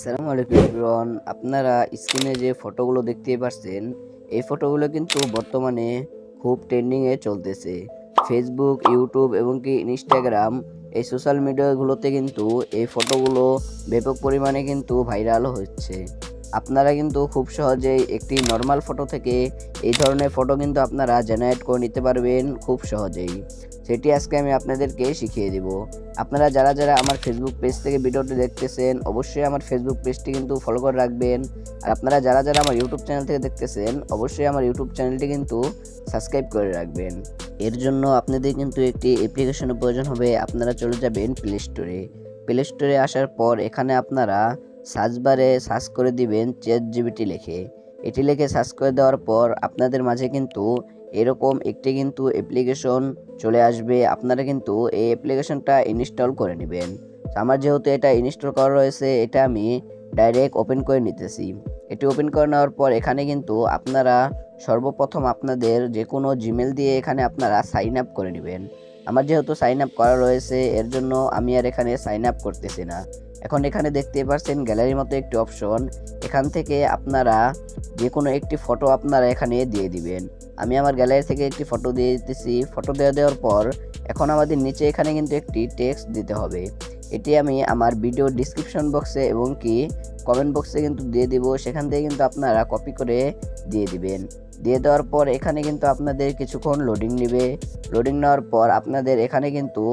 আসসালামু আলাইকুম ইব্রন আপনারা স্ক্রিনে যে ফটোগুলো দেখতে পাচ্ছেন এই ফটোগুলো কিন্তু বর্তমানে খুব ট্রেন্ডিংয়ে চলতেছে। ফেসবুক ইউটিউব এবং কি ইনস্টাগ্রাম এই সোশ্যাল মিডিয়াগুলোতে কিন্তু এই ফটোগুলো ব্যাপক পরিমাণে কিন্তু ভাইরাল হচ্ছে। আপনারা কিন্তু খুব সহজেই একটি নর্মাল ফটো থেকে এই ধরনের ফটো কিন্তু আপনারা জেনারেট করে নিতে পারবেন খুব সহজেই। সেটি আজকে আমি আপনাদেরকে শিখিয়ে দেব। আপনারা যারা যারা আমার ফেসবুক পেজ থেকে ভিডিওটি দেখতেছেন, অবশ্যই আমার ফেসবুক পেজটি কিন্তু ফলো করে রাখবেন। আর আপনারা যারা যারা আমার ইউটিউব চ্যানেল থেকে দেখতেছেন, অবশ্যই আমার ইউটিউব চ্যানেলটি কিন্তু সাবস্ক্রাইব করে রাখবেন। এর জন্য আপনাদের কিন্তু একটি অ্যাপ্লিকেশনের প্রয়োজন হবে, আপনারা চলে যাবেন প্লে স্টোরে প্লে স্টোরে আসার পর এখানে আপনারা সার্চ বারে সার্চ করে দিবেন চেট জিবিটি লিখে। এটি লিখে সার্চ করে দেওয়ার পর আপনাদের মাঝে কিন্তু এরকম একটি কিন্তু অ্যাপ্লিকেশন চলে আসবে। আপনারা কিন্তু এই অ্যাপ্লিকেশনটা ইনস্টল করে নেবেন। আমার যেহেতু এটা ইনস্টল করা রয়েছে, এটা আমি ডাইরেক্ট ওপেন করে নিতেছি। এটি ওপেন করে নেওয়ার পর এখানে কিন্তু আপনারা সর্বপ্রথম আপনাদের যে কোনো জিমেল দিয়ে এখানে আপনারা সাইন আপ করে নেবেন। আমার যেহেতু সাইন আপ করা রয়েছে, এর জন্য আমি আর এখানে সাইন আপ করতেছি না। এখন এখানে দেখতে পাচ্ছেন গ্যালারির মতো একটি অপশন। এখান থেকে আপনারা যে কোনো একটি ফটো আপনারা এখানে দিয়ে দিবেন। আমি আমার গ্যালারি থেকে একটি ফটো দিয়ে দিতেছি। ফটো দেওয়া দেওয়ার পর এখন আমাদের নিচে এখানে কিন্তু একটি টেক্সট দিতে হবে। এটি আমি আমার ভিডিও ডিসক্রিপশন বক্সে এবং কি কমেন্ট বক্সে কিন্তু দিয়ে দিব। সেখান থেকে কিন্তু আপনারা কপি করে দিয়ে দিবেন। দিয়ে দেওয়ার পর এখানে কিন্তু আপনাদের কিছুক্ষণ লোডিং নেবে। লোডিং নেওয়ার পর আপনাদের এখানে কিন্তু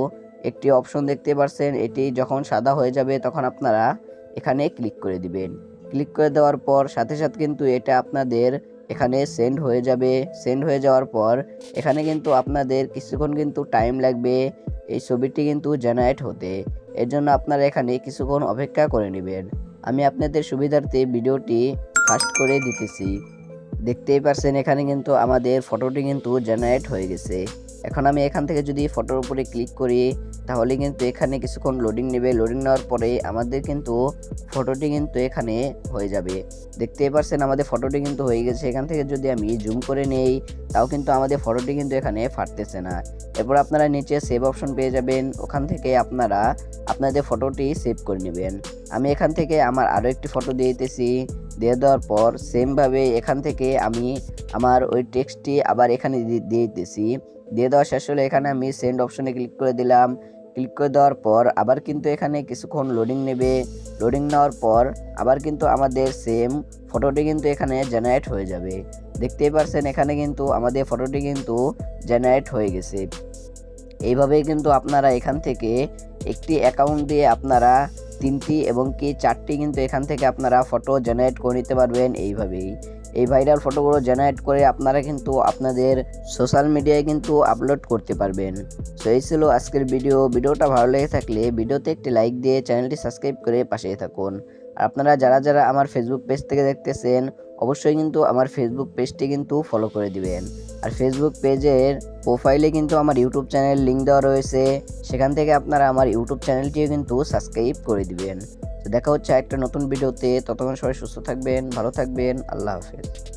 একটি অপশন দেখতে পাচ্ছেন এটি যখন সাদা হয়ে যাবে তখন আপনারা এখানে ক্লিক করে দিবেন। ক্লিক করে দেওয়ার পর সাথে সাথে কিন্তু এটা আপনাদের এখানে সেন্ড হয়ে যাবে। সেন্ড হয়ে যাওয়ার পর এখানে কিন্তু আপনাদের কিছুক্ষণ কিন্তু টাইম লাগবে এই ছবিটি কিন্তু জেনারেট হতে। এর জন্য আপনারা এখানে কিছুক্ষণ অপেক্ষা করে নেবেন। আমি আপনাদের সুবিধার্থে ভিডিওটি ফাস্ট করে দিতেছি। দেখতেই পারছেন, এখানে কিন্তু আমাদের ফটোটি কিন্তু জেনারেট হয়ে গেছে। এখন আমি এখান থেকে যদি ফটোর উপরে ক্লিক করি, তাহলে কিন্তু এখানে কিছুক্ষণ লোডিং নেবে। লোডিং নেওয়ার পরে আমাদের কিন্তু ফটোটি কিন্তু এখানে হয়ে যাবে। দেখতেই পারছেন, আমাদের ফটোটি কিন্তু হয়ে গেছে। এখান থেকে যদি আমি জুম করে নেই, তাও কিন্তু আমাদের ফটোটি কিন্তু এখানে ফাটতেছে না। এরপর আপনারা নিচে সেভ অপশন পেয়ে যাবেন। ওখান থেকে আপনারা আপনাদের ফটোটি সেভ করে নেবেন। আমি এখান থেকে আমার আরও একটি ফটো দিয়ে দিতেছি। দিয়ে দেওয়ার পর সেমভাবে এখান থেকে আমি আমার ওই টেক্সটটি আবার এখানে দিয়ে দিতেছি। দিয়ে দেওয়া শেষ হলে এখানে আমি সেন্ড অপশনে ক্লিক করে দিলাম। ক্লিক করে দেওয়ার পর আবার কিন্তু এখানে কিছুক্ষণ লোডিং নেবে। লোডিং নেওয়ার পর আবার কিন্তু আমাদের সেম ফটোটি কিন্তু এখানে জেনারেট হয়ে যাবে। দেখতেই পারছেন এখানে কিন্তু আমাদের ফটোটি কিন্তু জেনারেট হয়ে গেছে। এইভাবেই কিন্তু আপনারা এখান থেকে একটি অ্যাকাউন্ট দিয়ে আপনারা তিনটি এবং কি চারটি কিন্তু এখান থেকে আপনারা ফটো জেনারেট করে নিতে পারবেন এইভাবেই। এই ভাইরাল ফটোগুলো জেনারেট করে আপনারা কিন্তু আপনাদের সোশ্যাল মিডিয়ায় কিন্তু আপলোড করতে পারবেন। সো এই ছিল আজকের ভিডিও ভিডিওটা ভালো লেগে থাকলে ভিডিওতে একটি লাইক দিয়ে চ্যানেলটি সাবস্ক্রাইব করে পাশে থাকুন। আর আপনারা যারা যারা আমার ফেসবুক পেজ থেকে দেখতেছেন অবশ্যই কিন্তু আমার ফেসবুক পেজটি কিন্তু ফলো করে দিবেন। আর ফেসবুক পেজের প্রোফাইলে কিন্তু আমার ইউটিউব চ্যানেল লিঙ্ক দেওয়া রয়েছে। সেখান থেকে আপনারা আমার ইউটিউব চ্যানেলটিও কিন্তু সাবস্ক্রাইব করে দিবেন। দেখা হচ্ছে একটা নতুন ভিডিওতে ততক্ষণ সবাই সুস্থ থাকবেন, ভালো থাকবেন। আল্লাহ হাফেজ।